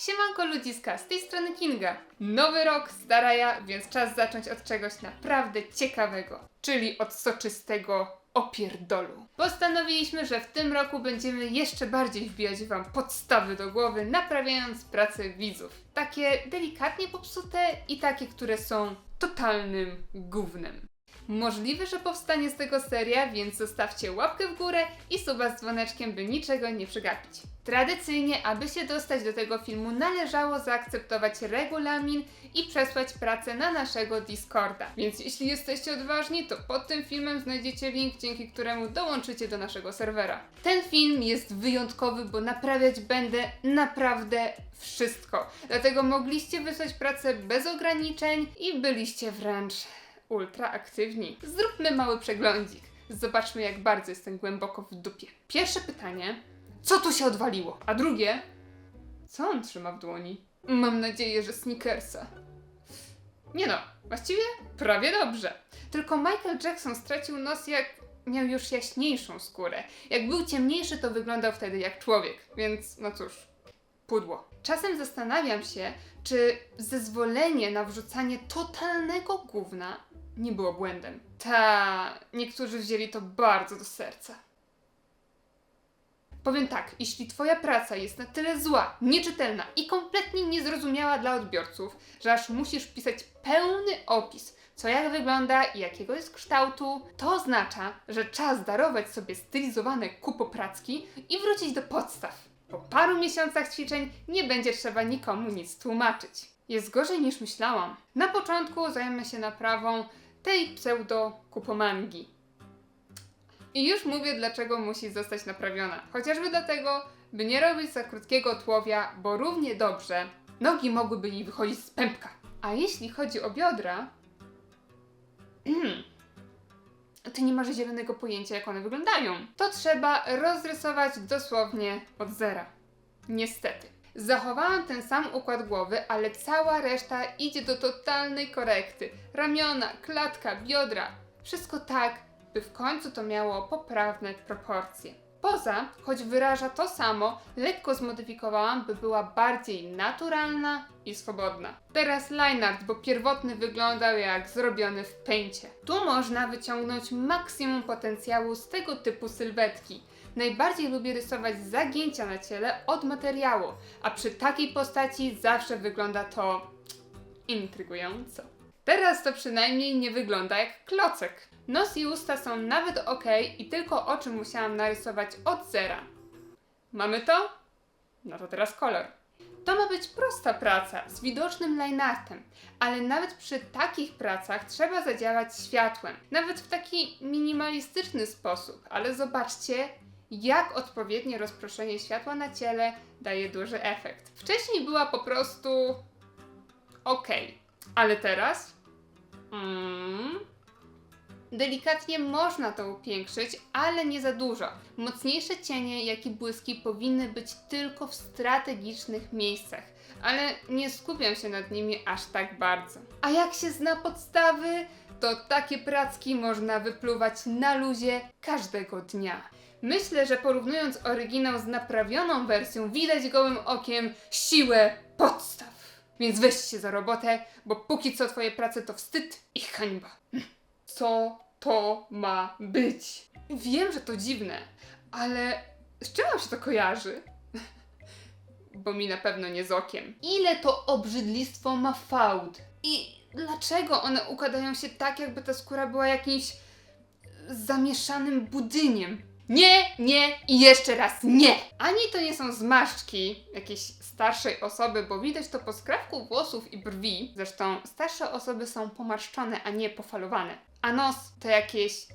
Siemanko ludziska, z tej strony Kinga. Nowy rok, stara ja, więc czas zacząć od czegoś naprawdę ciekawego, czyli od soczystego opierdolu. Postanowiliśmy, że w tym roku będziemy jeszcze bardziej wbijać wam podstawy do głowy, naprawiając pracę widzów. Takie delikatnie popsute i takie, które są totalnym gównem. Możliwe, że powstanie z tego seria, więc zostawcie łapkę w górę i suba z dzwoneczkiem, by niczego nie przegapić. Tradycyjnie, aby się dostać do tego filmu, należało zaakceptować regulamin i przesłać pracę na naszego Discorda. Więc jeśli jesteście odważni, to pod tym filmem znajdziecie link, dzięki któremu dołączycie do naszego serwera. Ten film jest wyjątkowy, bo naprawiać będę naprawdę wszystko. Dlatego mogliście wysłać pracę bez ograniczeń i byliście wręcz ultra aktywni. Zróbmy mały przeglądzik. Zobaczmy, jak bardzo jestem głęboko w dupie. Pierwsze pytanie: co tu się odwaliło? A drugie: co on trzyma w dłoni? Mam nadzieję, że Snickersa. Nie no, właściwie prawie dobrze. Tylko Michael Jackson stracił nos jak miał już jaśniejszą skórę. Jak był ciemniejszy, to wyglądał wtedy jak człowiek, więc no cóż, pudło. Czasem zastanawiam się, czy zezwolenie na wrzucanie totalnego gówna nie było błędem. Ta, niektórzy wzięli to bardzo do serca. Powiem tak, jeśli Twoja praca jest na tyle zła, nieczytelna i kompletnie niezrozumiała dla odbiorców, że aż musisz pisać pełny opis, co jak wygląda i jakiego jest kształtu, to oznacza, że czas darować sobie stylizowane kupopracki i wrócić do podstaw. Po paru miesiącach ćwiczeń nie będzie trzeba nikomu nic tłumaczyć. Jest gorzej niż myślałam. Na początku zajmę się naprawą tej pseudo-kupomangi. I już mówię, dlaczego musi zostać naprawiona. Chociażby dlatego, by nie robić za krótkiego tłowia, bo równie dobrze nogi mogłyby jej wychodzić z pępka. A jeśli chodzi o biodra, ty nie masz zielonego pojęcia, jak one wyglądają. To trzeba rozrysować dosłownie od zera. Niestety. Zachowałam ten sam układ głowy, ale cała reszta idzie do totalnej korekty. Ramiona, klatka, biodra. Wszystko tak, by w końcu to miało poprawne proporcje. Poza, choć wyraża to samo, lekko zmodyfikowałam, by była bardziej naturalna i swobodna. Teraz line art, bo pierwotny wyglądał jak zrobiony w pęcie. Tu można wyciągnąć maksimum potencjału z tego typu sylwetki. Najbardziej lubię rysować zagięcia na ciele od materiału, a przy takiej postaci zawsze wygląda to intrygująco. Teraz to przynajmniej nie wygląda jak klocek. Nos i usta są nawet ok i tylko oczy musiałam narysować od zera. Mamy to? No to teraz kolor. To ma być prosta praca z widocznym lineartem, ale nawet przy takich pracach trzeba zadziałać światłem. Nawet w taki minimalistyczny sposób, ale zobaczcie, jak odpowiednie rozproszenie światła na ciele daje duży efekt. Wcześniej była po prostu ok, ale teraz. Mm, Delikatnie można to upiększyć, ale nie za dużo. Mocniejsze cienie, jak i błyski powinny być tylko w strategicznych miejscach, ale nie skupiam się nad nimi aż tak bardzo. A jak się zna podstawy, to takie pracki można wypluwać na luzie każdego dnia. Myślę, że porównując oryginał z naprawioną wersją, widać gołym okiem siłę podstaw. Więc weź się za robotę, bo póki co twoje prace to wstyd i hańba co to ma być. Wiem, że to dziwne, ale z czym wam się to kojarzy? Bo mi na pewno nie z okiem. Ile to obrzydlistwo ma fałd? I dlaczego one układają się tak, jakby ta skóra była jakimś zamieszanym budyniem? Nie, nie i jeszcze raz nie! Ani to nie są zmarszczki jakiejś starszej osoby, bo widać to po skrawku włosów i brwi. Zresztą starsze osoby są pomarszczone, a nie pofalowane. A nos to jakieś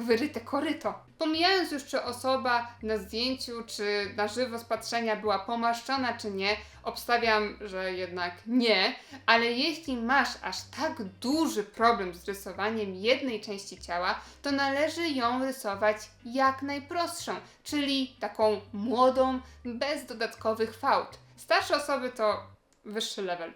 wyryte koryto. Pomijając już, czy osoba na zdjęciu, czy na żywo z patrzenia była pomarszczona, czy nie, obstawiam, że jednak nie, ale jeśli masz aż tak duży problem z rysowaniem jednej części ciała, to należy ją rysować jak najprostszą, czyli taką młodą, bez dodatkowych fałd. Starsze osoby to wyższy level.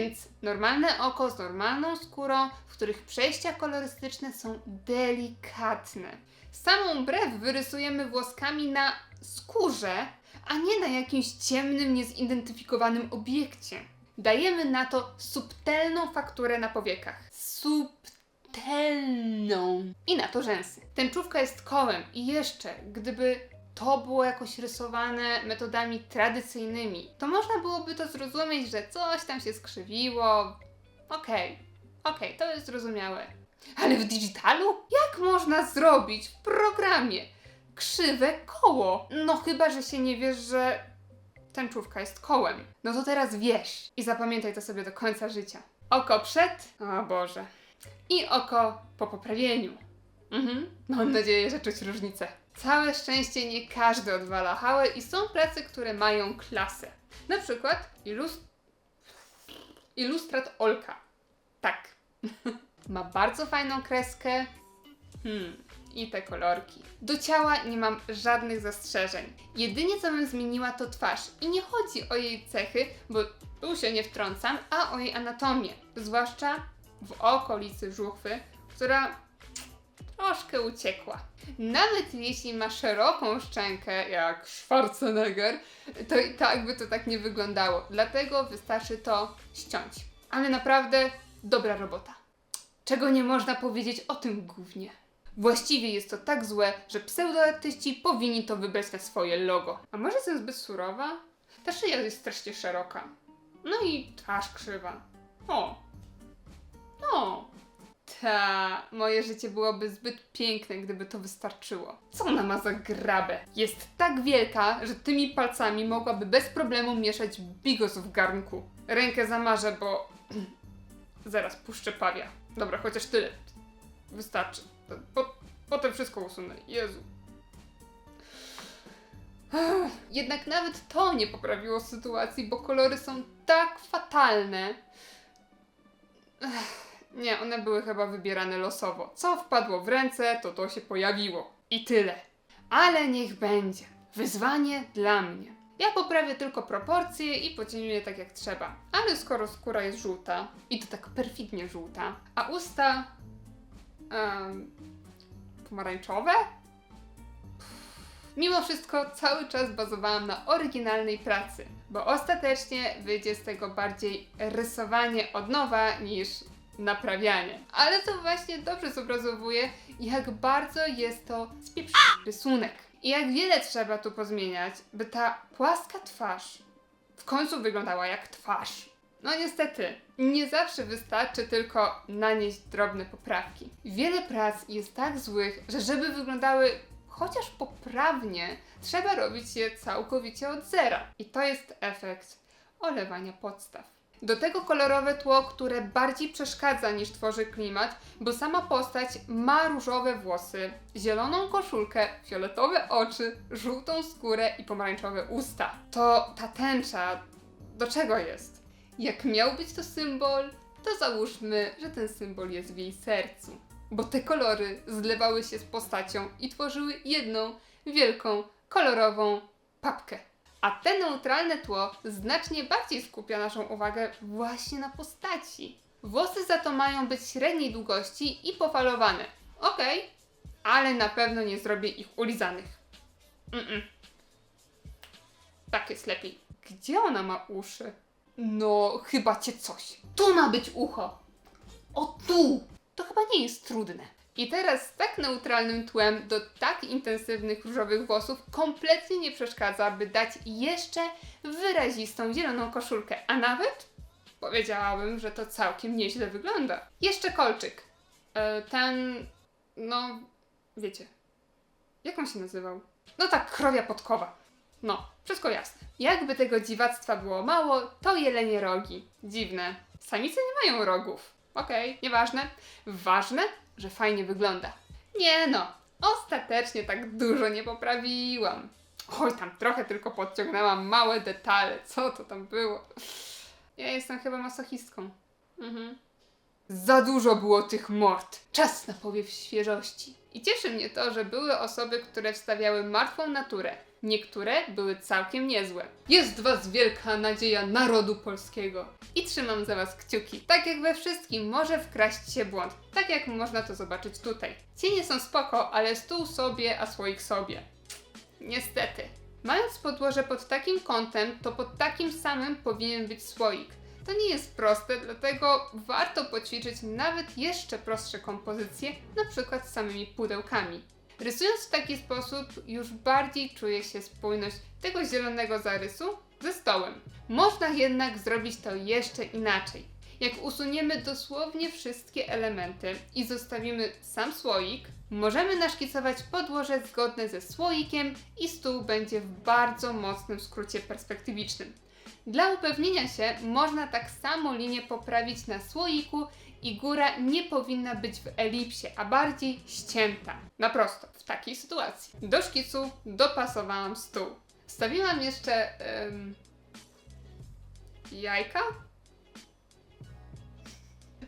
Więc normalne oko z normalną skórą, w których przejścia kolorystyczne są delikatne. Samą brew wyrysujemy włoskami na skórze, a nie na jakimś ciemnym, niezidentyfikowanym obiekcie. Dajemy na to subtelną fakturę na powiekach. Subtelną. I na to rzęsy. Tęczówka jest kołem i jeszcze, gdyby to było jakoś rysowane metodami tradycyjnymi, to można byłoby to zrozumieć, że coś tam się skrzywiło. Okej, okej, to jest zrozumiałe. Ale w digitalu? Jak można zrobić w programie krzywe koło? No chyba, że się nie wiesz, że tęczówka jest kołem. No to teraz wiesz i zapamiętaj to sobie do końca życia. Oko przed, o Boże, i oko po poprawieniu. Mhm. Mam nadzieję, że czuć różnicę. Całe szczęście nie każdy odwala hałę i są prace, które mają klasę. Na przykład ilust... ilustrat Olka. Tak. Ma bardzo fajną kreskę. Hmm, i te kolorki. Do ciała nie mam żadnych zastrzeżeń. Jedynie co bym zmieniła to twarz. I nie chodzi o jej cechy, bo tu się nie wtrącam, a o jej anatomię. Zwłaszcza w okolicy żuchwy, która troszkę uciekła. Nawet jeśli ma szeroką szczękę, jak Schwarzenegger, to i tak by to tak nie wyglądało. Dlatego wystarczy to ściąć. Ale naprawdę dobra robota. Czego nie można powiedzieć o tym głównie. Właściwie jest to tak złe, że pseudoartyści powinni to wybrać na swoje logo. A może jestem zbyt surowa? Ta szyja jest strasznie szeroka. No i twarz krzywa. O. O. Ta, moje życie byłoby zbyt piękne, gdyby to wystarczyło. Co ona ma za grabę? Jest tak wielka, że tymi palcami mogłaby bez problemu mieszać bigos w garnku. Rękę zamarzę, bo zaraz puszczę pawia. Dobra, chociaż tyle. Wystarczy. Po, potem wszystko usunę. Jezu. Jednak nawet to nie poprawiło sytuacji, bo kolory są tak fatalne. Nie, one były chyba wybierane losowo. Co wpadło w ręce, to to się pojawiło. I tyle. Ale niech będzie. Wyzwanie dla mnie. Ja poprawię tylko proporcje i pocieniuję tak jak trzeba. Ale skoro skóra jest żółta, i to tak perfidnie żółta, a usta em, pomarańczowe? Mimo wszystko cały czas bazowałam na oryginalnej pracy, bo ostatecznie wyjdzie z tego bardziej rysowanie od nowa niż naprawianie. Ale to właśnie dobrze zobrazowuje, jak bardzo jest to spieprzony rysunek. I jak wiele trzeba tu pozmieniać, by ta płaska twarz w końcu wyglądała jak twarz. No niestety, nie zawsze wystarczy tylko nanieść drobne poprawki. Wiele prac jest tak złych, że żeby wyglądały chociaż poprawnie, trzeba robić je całkowicie od zera. I to jest efekt olewania podstaw. Do tego kolorowe tło, które bardziej przeszkadza niż tworzy klimat, bo sama postać ma różowe włosy, zieloną koszulkę, fioletowe oczy, żółtą skórę i pomarańczowe usta. To ta tęcza do czego jest? Jak miał być to symbol, to załóżmy, że ten symbol jest w jej sercu. Bo te kolory zlewały się z postacią i tworzyły jedną, wielką, kolorową papkę. A te neutralne tło znacznie bardziej skupia naszą uwagę właśnie na postaci. Włosy za to mają być średniej długości i pofalowane. Okej, ale na pewno nie zrobię ich ulizanych. Mm-mm. Tak jest lepiej. Gdzie ona ma uszy? No, chyba cię coś. Tu ma być ucho. O tu! To chyba nie jest trudne. I teraz z tak neutralnym tłem do tak intensywnych różowych włosów kompletnie nie przeszkadza, by dać jeszcze wyrazistą zieloną koszulkę, a nawet powiedziałabym, że to całkiem nieźle wygląda. Jeszcze kolczyk. E, ten, no, wiecie, jak on się nazywał? No tak, krowia podkowa. No, wszystko jasne. Jakby tego dziwactwa było mało, to jelenie rogi. Dziwne. Samice nie mają rogów. Okej, nieważne. Ważne, że fajnie wygląda. Nie no, ostatecznie tak dużo nie poprawiłam. Oj, tam trochę tylko podciągnęłam małe detale. Co to tam było? Ja jestem chyba masochistką. Mhm. Za dużo było tych mord. Czas na powiew świeżości. I cieszy mnie to, że były osoby, które wstawiały martwą naturę. Niektóre były całkiem niezłe. Jest was wielka nadzieja narodu polskiego. I trzymam za was kciuki. Tak jak we wszystkim może wkraść się błąd. Tak jak można to zobaczyć tutaj. Cienie są spoko, ale stół sobie, a słoik sobie. Niestety. Mając podłoże pod takim kątem, to pod takim samym powinien być słoik. To nie jest proste, dlatego warto poćwiczyć nawet jeszcze prostsze kompozycje, na przykład z samymi pudełkami. Rysując w taki sposób, już bardziej czuje się spójność tego zielonego zarysu ze stołem. Można jednak zrobić to jeszcze inaczej. Jak usuniemy dosłownie wszystkie elementy i zostawimy sam słoik, możemy naszkicować podłoże zgodne ze słoikiem i stół będzie w bardzo mocnym skrócie perspektywicznym. Dla upewnienia się można tak samo linię poprawić na słoiku i góra nie powinna być w elipsie, a bardziej ścięta. Na prosto, w takiej sytuacji. Do szkicu dopasowałam stół. Wstawiłam jeszcze em, jajka.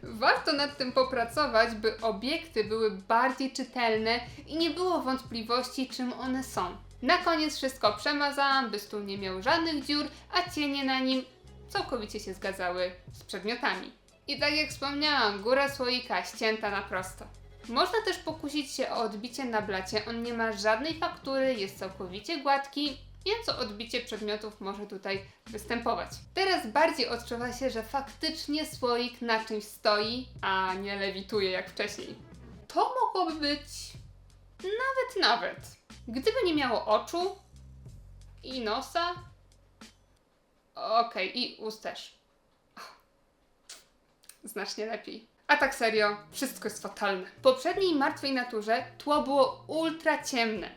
Warto nad tym popracować, by obiekty były bardziej czytelne i nie było wątpliwości, czym one są. Na koniec wszystko przemazałam, by stół nie miał żadnych dziur, a cienie na nim całkowicie się zgadzały z przedmiotami. I tak jak wspomniałam, góra słoika ścięta na prosto. Można też pokusić się o odbicie na blacie, on nie ma żadnej faktury, jest całkowicie gładki, więc odbicie przedmiotów może tutaj występować. Teraz bardziej odczuwa się, że faktycznie słoik na czymś stoi, a nie lewituje jak wcześniej. To mogłoby być nawet nawet. Gdyby nie miało oczu i nosa. Okej, i ust też. Znacznie lepiej. A tak serio, wszystko jest fatalne. W poprzedniej martwej naturze tło było ultra ciemne,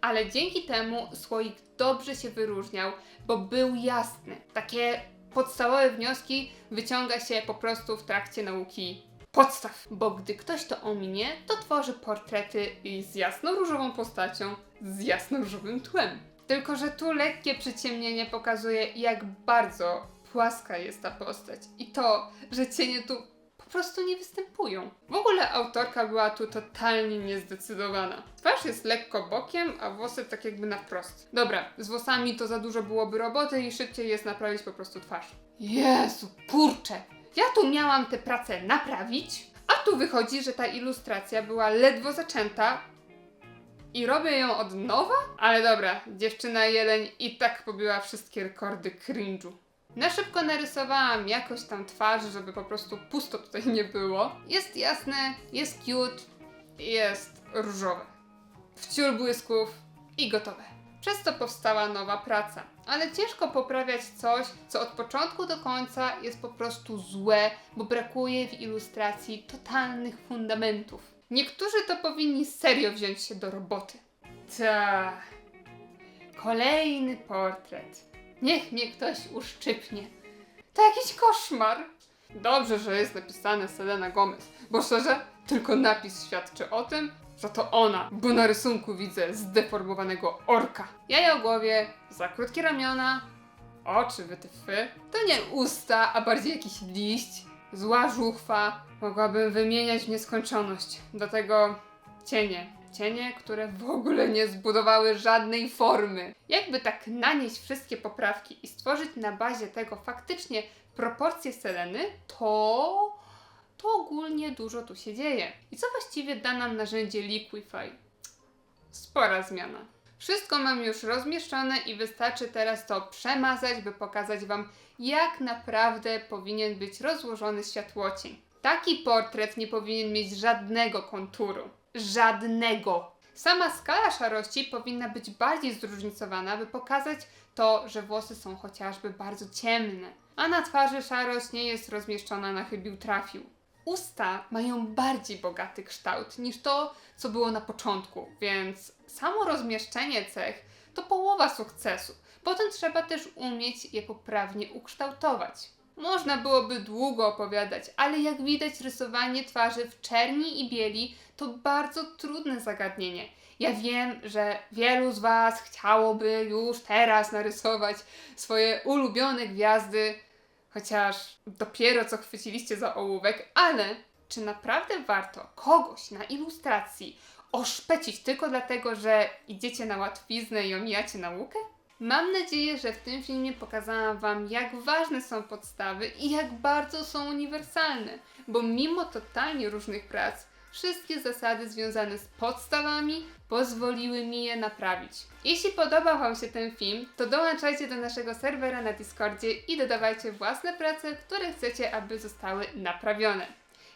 ale dzięki temu słoik dobrze się wyróżniał, bo był jasny. Takie podstawowe wnioski wyciąga się po prostu w trakcie nauki podstaw, bo gdy ktoś to ominie, to tworzy portrety z jasno-różową postacią, z jasno-różowym tłem. Tylko, że tu lekkie przyciemnienie pokazuje, jak bardzo płaska jest ta postać i to, że cienie tu po prostu nie występują. W ogóle autorka była tu totalnie niezdecydowana. Twarz jest lekko bokiem, a włosy tak jakby na wprost. Dobra, z włosami to za dużo byłoby roboty i szybciej jest naprawić po prostu twarz. Jezu, kurczę! Ja tu miałam tę pracę naprawić, a tu wychodzi, że ta ilustracja była ledwo zaczęta i robię ją od nowa? Ale dobra, dziewczyna jeleń i tak pobiła wszystkie rekordy cringe'u. Na szybko narysowałam jakoś tam twarz, żeby po prostu pusto tutaj nie było. Jest jasne, jest cute, jest różowe. Wciór błysków i gotowe. Przez to powstała nowa praca. Ale ciężko poprawiać coś, co od początku do końca jest po prostu złe, bo brakuje w ilustracji totalnych fundamentów. Niektórzy to powinni serio wziąć się do roboty. Ta. Kolejny portret. Niech mnie ktoś uszczypnie. To jakiś koszmar. Dobrze, że jest napisane Selena Gomez, bo szczerze, tylko napis świadczy o tym, że to ona, bo na rysunku widzę zdeformowanego orka. Jaja o głowie, za krótkie ramiona, oczy wytyfy. To nie usta, a bardziej jakiś liść, zła żuchwa. Mogłabym wymieniać w nieskończoność. Do tego cienie. Cienie, które w ogóle nie zbudowały żadnej formy. Jakby tak nanieść wszystkie poprawki i stworzyć na bazie tego faktycznie proporcje Seleny, to to ogólnie dużo tu się dzieje. I co właściwie da nam narzędzie Liquify? Spora zmiana. Wszystko mam już rozmieszczone i wystarczy teraz to przemazać, by pokazać Wam, jak naprawdę powinien być rozłożony światłocień. Taki portret nie powinien mieć żadnego konturu. Żadnego. Sama skala szarości powinna być bardziej zróżnicowana, by pokazać to, że włosy są chociażby bardzo ciemne, a na twarzy szarość nie jest rozmieszczona na chybił trafił. Usta mają bardziej bogaty kształt niż to, co było na początku, więc samo rozmieszczenie cech to połowa sukcesu. Potem trzeba też umieć je poprawnie ukształtować. Można byłoby długo opowiadać, ale jak widać, rysowanie twarzy w czerni i bieli to bardzo trudne zagadnienie. Ja wiem, że wielu z Was chciałoby już teraz narysować swoje ulubione gwiazdy, chociaż dopiero co chwyciliście za ołówek, ale czy naprawdę warto kogoś na ilustracji oszpecić tylko dlatego, że idziecie na łatwiznę i omijacie naukę? Mam nadzieję, że w tym filmie pokazałam Wam, jak ważne są podstawy i jak bardzo są uniwersalne, bo mimo totalnie różnych prac, wszystkie zasady związane z podstawami pozwoliły mi je naprawić. Jeśli podobał Wam się ten film, to dołączajcie do naszego serwera na Discordzie i dodawajcie własne prace, które chcecie, aby zostały naprawione.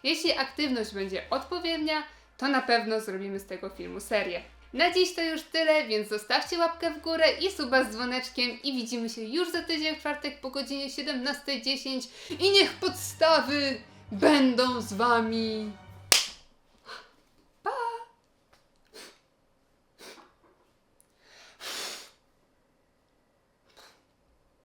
Jeśli aktywność będzie odpowiednia, to na pewno zrobimy z tego filmu serię. Na dziś to już tyle, więc zostawcie łapkę w górę i suba z dzwoneczkiem i widzimy się już za tydzień w czwartek po godzinie 17.10 i niech podstawy będą z Wami